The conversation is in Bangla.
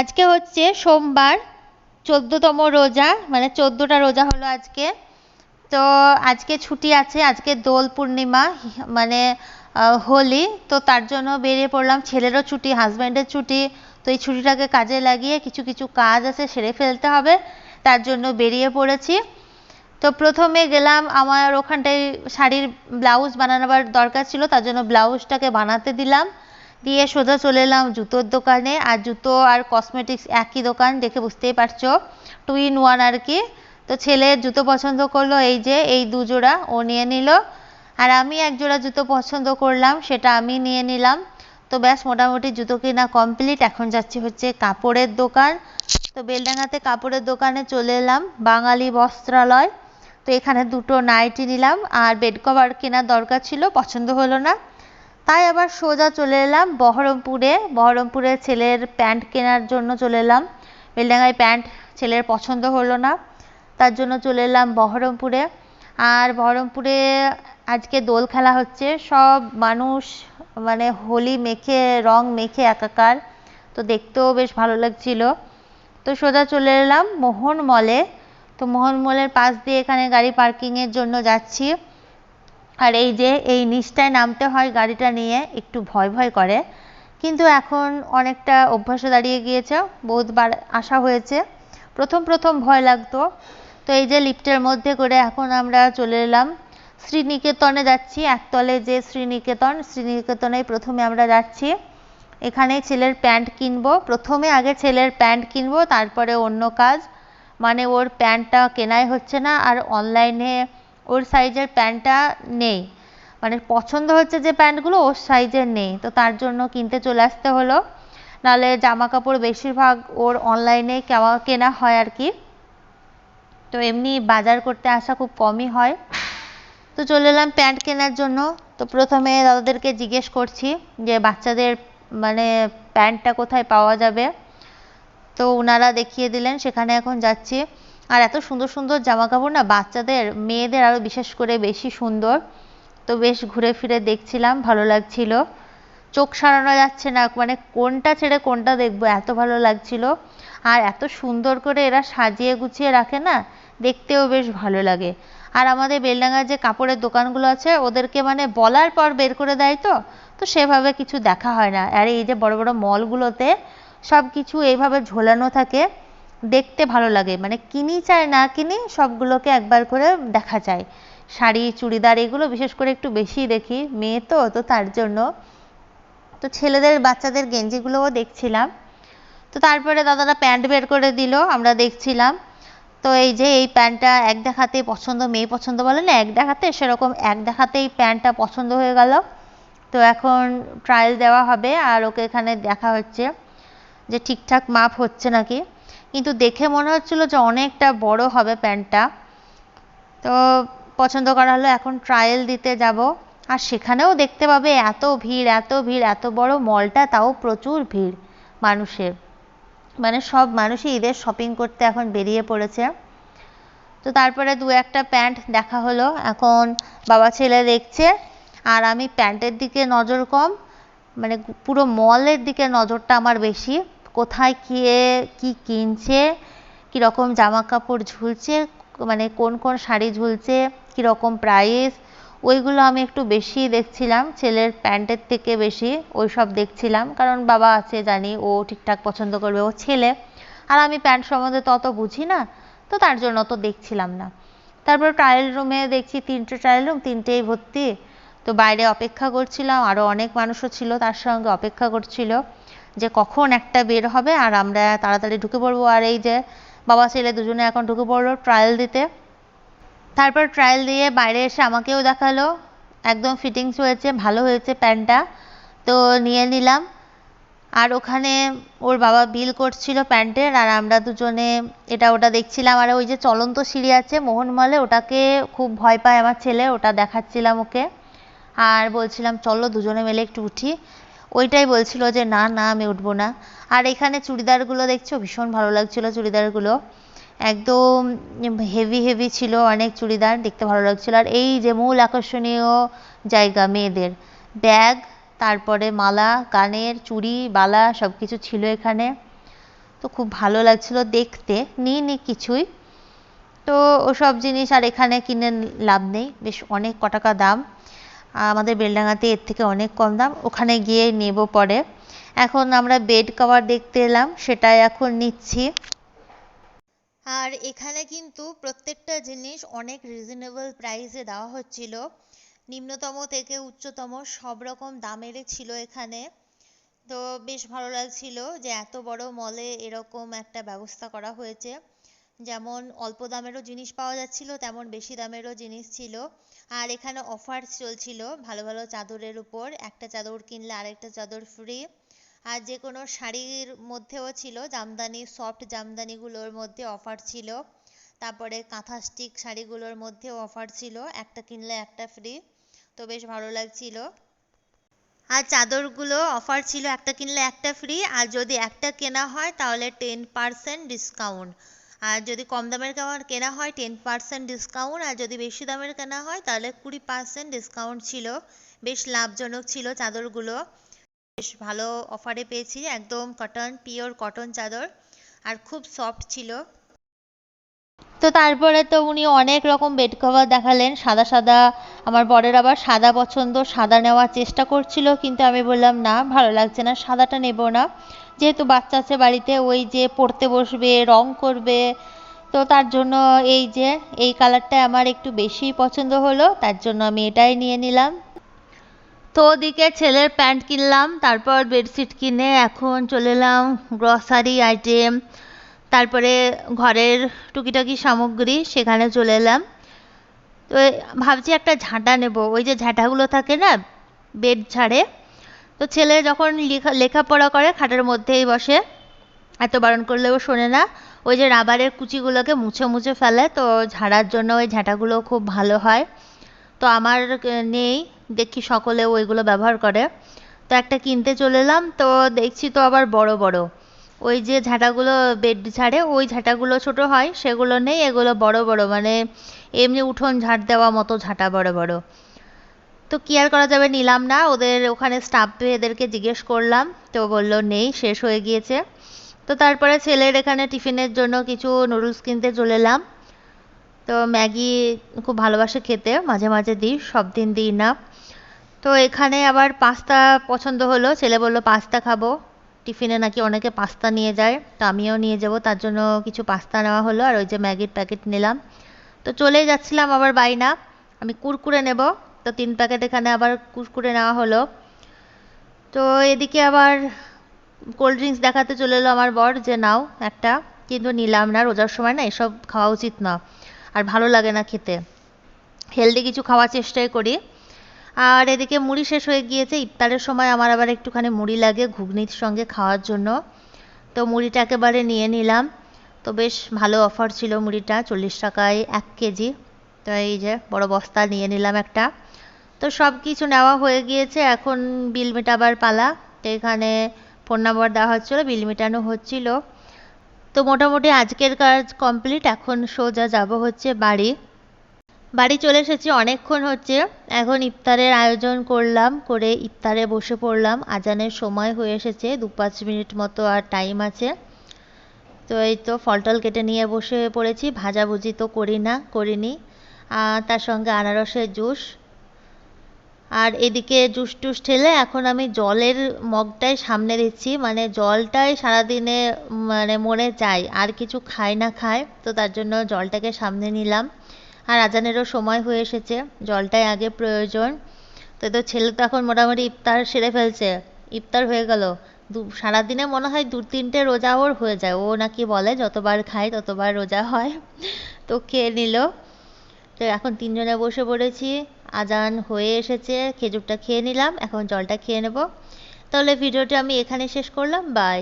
আজকে হচ্ছে সোমবার, চোদ্দোতম রোজা মানে চোদ্দোটা রোজা হলো আজকে। তো আজকে ছুটি আছে, আজকে দোল পূর্ণিমা মানে হোলি। তো তার জন্য বেরিয়ে পড়লাম। ছেলেরও ছুটি, হাজব্যান্ডের ছুটি। তো এই ছুটিটাকে কাজে লাগিয়ে কিছু কিছু কাজ আছে, সেরে ফেলতে হবে। তার জন্য বেরিয়ে পড়েছি। তো প্রথমে গেলাম আমার ওখানটায় শাড়ির ব্লাউজ বানানোর দরকার ছিল, তার জন্য ব্লাউজটাকে বানাতে দিলাম। দিয়ে সোজা চলে এলাম জুতোর দোকানে। আর জুতো আর কসমেটিক্স একই দোকান, দেখে বুঝতেই পারছ। টু ইন ওয়ান আর কি। তো ছেলে জুতো পছন্দ করল, এই যে, এই দুজোড়া ও নিয়ে নিল। আর আমি এক জোড়া জুতো পছন্দ করলাম, সেটা আমি নিয়ে নিলাম। তো ব্যাস, মোটামুটি জুতো কেনা কমপ্লিট এখন যাচ্ছি হচ্ছে কাপড়ের দোকান। তো বেলডাঙাতে কাপড়ের দোকানে চলে এলাম, বাঙালি বস্ত্রালয়। তো এখানে দুটো নাইটি নিলাম। আর বেড কভার কেনার দরকার ছিল, পছন্দ হলো না। তাই আবার সোজা চলে এলাম বহরমপুরে। বহরমপুরে ছেলের প্যান্ট কেনার জন্য চলে এলাম। বেলডাঙ্গায় প্যান্ট ছেলের পছন্দ হলো না, তার জন্য চলে এলাম বহরমপুরে। আর বহরমপুরে আজকে দোল খেলা হচ্ছে, সব মানুষ মানে হোলি মেখে, রং মেখে একাকার, তো দেখতেও বেশ ভালো লাগছিল। তো সোজা চলে এলাম মোহন মলে। তো মোহন মলের পাশ দিয়ে এখানে গাড়ি পার্কিংয়ের জন্য যাচ্ছি। আর এই যে এই নিচটায় নামতে হয় গাড়িটা নিয়ে, একটু ভয় ভয় করে। কিন্তু এখন অনেকটা অভ্যাসে দাঁড়িয়ে গিয়েছে, বহুতবার আসা হয়েছে। প্রথম প্রথম ভয় লাগতো। তো এই যে লিফটের মধ্যে করে এখন আমরা চলে এলাম। শ্রীনিকেতনে যাচ্ছি, একতলে যে শ্রীনিকেতন শ্রীনিকেতনে প্রথমে আমরা যাচ্ছি। এখানে ছেলের প্যান্ট কিনবো। প্রথমে আগে ছেলের প্যান্ট কিনবো, তারপরে অন্য কাজ। মানে ওর প্যান্টটা কেনাই হচ্ছে না, আর অনলাইনে ওর সাইজের প্যান্টটা নেই। মানে পছন্দ হচ্ছে যে প্যান্টগুলো, ওর সাইজের নেই। তো তার জন্য কিনতে চলে আসতে হলো। নাহলে জামা কাপড় বেশিরভাগ ওর অনলাইনে কেনা হয় আর কি। তো এমনি বাজার করতে আসা খুব কমই হয়। তো চলে এলাম প্যান্ট কেনার জন্য। তো প্রথমে দাদাদেরকে জিজ্ঞেস করছি যে, বাচ্চাদের মানে প্যান্টটা কোথায় পাওয়া যাবে? তো ওনারা দেখিয়ে দিলেন, সেখানে এখন যাচ্ছি। আর এত সুন্দর সুন্দর জামা কাপড় না বাচ্চাদের, মেয়েদের আরও বিশেষ করে বেশি সুন্দর। তো বেশ ঘুরে ফিরে দেখছিলাম, ভালো লাগছিল। চোখ সারানো যাচ্ছে না মানে কোনটা ছেড়ে কোনটা দেখব, এত ভালো লাগছিল। আর এত সুন্দর করে এরা সাজিয়ে গুছিয়ে রাখে না, দেখতেও বেশ ভালো লাগে। আর আমাদের বেলডাঙ্গার যে কাপড়ের দোকানগুলো আছে, ওদেরকে মানে বলার পর বের করে দেয় তো তো সেভাবে কিছু দেখা হয় না। আর এই যে বড় বড় মলগুলোতে সব কিছু এইভাবে ঝোলানো থাকে দেখতে ভালো লাগে। মানে কিনি চাই না কিনি সবগুলোকে একবার করে দেখা যায়। শাড়ি, চুড়িদার এগুলো বিশেষ করে একটু বেশি দেখি, মেয়ে তো তো তার জন্য। তো ছেলেদের, বাচ্চাদের গেঞ্জিগুলোও দেখছিলাম। তো তারপরে দাদারা প্যান্ট বের করে দিল, আমরা দেখছিলাম। তো এই যে এই প্যান্টটা এক দেখাতে পছন্দ, মেয়ে পছন্দ বলে না, এক দেখাতে সেরকম এক দেখাতেই প্যান্টটা পছন্দ হয়ে গেল। তো এখন ট্রায়াল দেওয়া হবে আর ওকে এখানে দেখা হচ্ছে যে ঠিকঠাক মাপ হচ্ছে নাকি। কিন্তু দেখে মনে হচ্ছিল যে অনেকটা বড় হবে প্যান্টটা। তো পছন্দ করা হলো, এখন ট্রায়াল দিতে যাব। আর সেখানেও দেখতে পাবে এত ভিড় এত ভিড়, এত বড় মলটা তাও প্রচুর ভিড় মানুষের। মানে সব মানুষই ঈদের শপিং করতে এখন বেরিয়ে পড়েছে। তো তারপরে দু একটা প্যান্ট দেখা হলো। এখন বাবা ছেলে দেখছে, আর আমি প্যান্টের দিকে নজর কম। মানে পুরো মলের দিকে নজরটা আমার বেশি। কোথায় গিয়ে কি কিনছে, কীরকম জামা কাপড় ঝুলছে মানে কোন কোন শাড়ি ঝুলছে, কীরকম প্রাইস ওইগুলো আমি একটু বেশি দেখছিলাম, ছেলের প্যান্টের থেকে বেশি ওই সব দেখছিলাম। কারণ বাবা আছে, জানি, ও ঠিকঠাক পছন্দ করবে, ও ছেলে। আর আমি প্যান্ট সম্বন্ধে তত বুঝি না, তো তার জন্য তো দেখছিলাম না। তারপর ট্রায়াল রুমে দেখছি তিনটে ট্রায়াল রুম তিনটেই ভর্তি। তো বাইরে অপেক্ষা করছিলাম আরও অনেক মানুষও ছিল তার সঙ্গে অপেক্ষা করছিল। যে কখন একটা বের হবে আর আমরা তাড়াতাড়ি ঢুকে পড়ব। আর এই যে বাবা ছেলে দুজনে এখন ঢুকে পড়ল ট্রায়াল দিতে। তারপর ট্রায়াল দিয়ে বাইরে এসে আমাকেও দেখাল। একদম ফিটিংস হয়েছে, ভালো হয়েছে প্যান্টটা। তো নিয়ে নিলাম। আর ওখানে ওর বাবা বিল করছিল প্যান্টের আর আমরা দুজনে এটা ওটা দেখছিলাম। আর ওই যে চলন্ত সিঁড়ি আছে মোহনমলে ওটাকে খুব ভয় পায় আমার ছেলে, ওটা দেখাচ্ছিলাম ওকে। আর বলছিলাম, চলো দুজনে মিলে একটু উঠি। ওইটাই বলছিল যে, না না, আমি উঠবো না। আর এখানে চুড়িদারগুলো দেখছ? ভীষণ ভালো লাগছিল চুড়িদারগুলো। একদম হেভি হেভি ছিল অনেক চুড়িদার, দেখতে ভালো লাগছিল। আর এই যে মূল আকর্ষণীয় জায়গা মেয়েদের, ব্যাগ, তারপরে মালা, কানের, চুড়ি, বালা সব কিছু ছিল এখানে। তো খুব ভালো লাগছিল দেখতে নিইনি কিছুই। তো ওসব জিনিস আর এখানে কিনে লাভ নেই। বেশ অনেক কটাকা দাম। আমাদের বেলডাঙাতে এর থেকে অনেক কম দাম, ওখানে গিয়ে নেব পরে। এখন আমরা বেড কভার দেখতে এলাম, সেটাই এখন নিচ্ছি। আর এখানে কিন্তু প্রত্যেকটা জিনিস অনেক রিজনেবল প্রাইসে দেওয়া হচ্ছিল। নিম্নতম থেকে উচ্চতম সব রকম দামেরই ছিল এখানে। তো বেশ ভালো লাগছিল যে এত বড় মলে এরকম একটা ব্যবস্থা করা হয়েছে। যেমন অল্প দামেরও জিনিস পাওয়া যাচ্ছিল, তেমন বেশি দামেরও জিনিস ছিল। আর এখানে অফার চলছিল ভালো ভালো চাদরের উপর। একটা চাদর কিনলে আরেকটা চাদর ফ্রি আর যে কোনো শাড়ির মধ্যেও ছিল, জামদানি সফট জামদানিগুলোর মধ্যে অফার ছিল। তারপরে কাঁথা স্টিক শাড়িগুলোর মধ্যেও অফার ছিল। একটা কিনলে একটা ফ্রি তো বেশ ভালো লাগছিল। আর চাদরগুলো অফার ছিল, একটা কিনলে একটা ফ্রি আর যদি একটা কেনা হয়, তাহলে টেন পার্সেন্ট ডিসকাউন্ট আর যদি কম দামের কেনা হয় টেন পার্সেন্ট ডিসকাউন্ট আর যদি বেশি দামের কেনা হয়, তাহলে কুড়ি পার্সেন্ট ডিসকাউন্ট ছিল। বেশ লাভজনক ছিল চাদরগুলো। বেশ ভালো অফারে পেয়েছি, একদম কটন পিওর কটন চাদর, আর খুব সফট ছিল। তো তারপরে তো উনি অনেক রকম বেড কভার দেখালেন, সাদা সাদা। আমার বরের আবার সাদা পছন্দ, সাদা নেওয়ার চেষ্টা করছিল, কিন্তু আমি বললাম, না, ভালো লাগছে না, সাদাটা নেব না। যেহেতু বাচ্চা আছে বাড়িতে, ওই যে পড়তে বসবে, রং করবে, তো তার জন্য এই যে, এই কালারটা আমার একটু বেশি পছন্দ হলো, তার জন্য আমি এটাই নিয়ে নিলাম। তো ওদিকে ছেলের প্যান্ট কিনলাম, তারপর বেডশিট কিনে এখন চলে এলাম গ্রসারি আইটেম তারপরে ঘরের টুকিটাকি সামগ্রী, সেখানে চলে এলাম। তো ভাবছি একটা ঝাঁটা নেব, ওই যে ঝাঁটাগুলো থাকে না, বেড ঝাড়ে তো ছেলে যখন লেখা, লেখাপড়া করে, খাটের মধ্যেই বসে, এত বারণ করলেও শোনে না। ওই যে রাবারের কুচিগুলোকে মুছে মুছে ফেলে, তো ঝাড়ার জন্য ওই ঝাঁটাগুলো খুব ভালো হয়। তো আমার নেই, দেখি সকলে ওইগুলো ব্যবহার করে। তো একটা কিনতে চলে এলাম, তো দেখছি তো আবার বড় বড়। ওই যে ঝাঁটাগুলো বেড ঝাড়ে, ওই ঝাঁটাগুলো ছোট হয়, সেগুলো নেই, এগুলো বড় বড়। মানে এমনি উঠোন ঝাড় দেওয়া মতো ঝাঁটা বড় বড়। তো কি আর করা যাবে নিলাম না। ওদের ওখানে স্টাফ এদেরকে জিজ্ঞেস করলাম। তো বলল, নেই, শেষ হয়ে গিয়েছে। তো তারপরে ছেলের এখানে টিফিনের জন্য কিছু নুডলস কিনতে চলে এলাম। তো ম্যাগি খুব ভালোবাসে খেতে, মাঝে মাঝে দিই, সব দিন দিই না। তো এখানে আবার পাস্তা পছন্দ হলো। ছেলে বলল, পাস্তা খাব। টিফিনে নাকি অনেকে পাস্তা নিয়ে যায়, তো আমিও নিয়ে যাব। তার জন্য কিছু পাস্তা নেওয়া হলো। আর ওই যে ম্যাগির প্যাকেট নিলাম। তো চলেই যাচ্ছিলাম আবার বাইনা আমি কুরকুরে নেব। তো তিন প্যাকেট এখানে আবার কুরকুরে নেওয়া হলো। তো এদিকে আবার কোল্ড ড্রিঙ্কস দেখাতে চলে এলো আমার বর যে, নাও একটা। কিন্তু নিলাম না, রোজার সময় না এসব খাওয়া উচিত না, আর ভালো লাগে না খেতে। হেলদি কিছু খাওয়ার চেষ্টাই করি। আর এদিকে মুড়ি শেষ হয়ে গিয়েছে, ইফতারের সময় আমার আবার একটুখানি মুড়ি লাগে ঘুগনির সঙ্গে খাওয়ার জন্য। তো মুড়িটা একেবারে নিয়ে নিলাম। তো বেশ ভালো অফার ছিল মুড়িটা, চল্লিশ টাকায় এক কেজি। তো এই যে বড় বস্তা নিয়ে নিলাম একটা। তো সব কিছু নেওয়া হয়ে গিয়েছে, এখন বিল মেটাবার পালা। তো এখানে ফোন নাম্বার দেওয়া হচ্ছিল, বিল মেটানো হচ্ছিল। তো মোটামুটি আজকের কাজ কমপ্লিট, এখন সোজা যাব হচ্ছে বাড়ি। বাড়ি চলে এসেছি অনেকক্ষণ হচ্ছে, এখন ইফতারের আয়োজন করলাম, করে ইফতারে বসে পড়লাম। আজানের সময় হয়ে এসেছে দু পাঁচ মিনিট মতো আর টাইম আছে। তো এই তো ফল টল কেটে নিয়ে বসে পড়েছি, ভাজাভুজি তো করি না, করিনি। তার সঙ্গে আনারসের জুস। আর এদিকে জুস টুস ঠেলে এখন আমি জলের মগটাই সামনে দিচ্ছি। মানে জলটাই সারাদিনে মানে মনে চাই আর কিছু খাই না খায়। তো তার জন্য জলটাকে সামনে নিলাম। আর আজানেরও সময় হয়ে এসেছে, জলটাই আগে প্রয়োজন। তো তো ছেলে তো এখন মোটামুটি ইফতার সেরে ফেলছে। ইফতার হয়ে গেল। দু, সারাদিনে মনে হয় দু তিনটে রোজা ওর হয়ে যায়। ও নাকি বলে, যতবার খায় ততবার রোজা হয়। তো খেয়ে নিল। তো এখন তিনজনে বসে পড়েছি। আজান হয়ে এসেছে, খেজুরটা খেয়ে নিলাম, এখন জলটা খেয়ে নেব। তাহলে ভিডিওটা আমি এখানে শেষ করলাম, বাই।